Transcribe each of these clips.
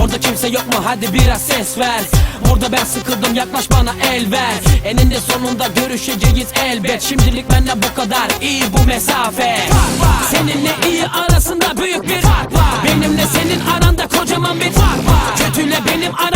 Orada kimse yok mu? Hadi biraz ses ver. Burada ben sıkıldım yaklaş bana el ver. Eninde sonunda görüşeceğiz elbet. Şimdilik benle bu kadar iyi bu mesafe. Seninle iyi arasında büyük bir fark var. Benimle senin aranda kocaman bir fark var. Kötüyle benim aramda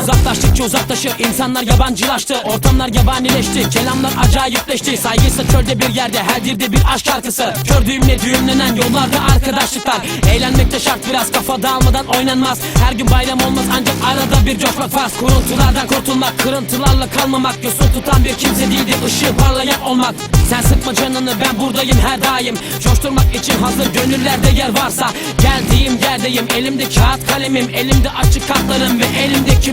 Uzaklaştıkça uzaklaşır insanlar yabancılaştı. Ortamlar yabanileşti kelamlar acayipleşti. Saygıysa çölde bir yerde her dilde bir aşk şarkısı. Kör düğümle düğümlenen yollarda arkadaşlıklar. Eğlenmek de şart biraz kafa dağılmadan oynanmaz. Her gün bayram olmaz ancak arada bir coşmak farz. Kuruntulardan kurtulmak kırıntılarla kalmamak. Yosun tutan bir kimse değildir ışığı parlayan olmak. Sen sıkma canını ben buradayım her daim. Coşturmak için hazır gönüllerde yer varsa Geldiğim yerdeyim. Elimde kağıt kalemim Elimde açık kartlarım ve elimdeki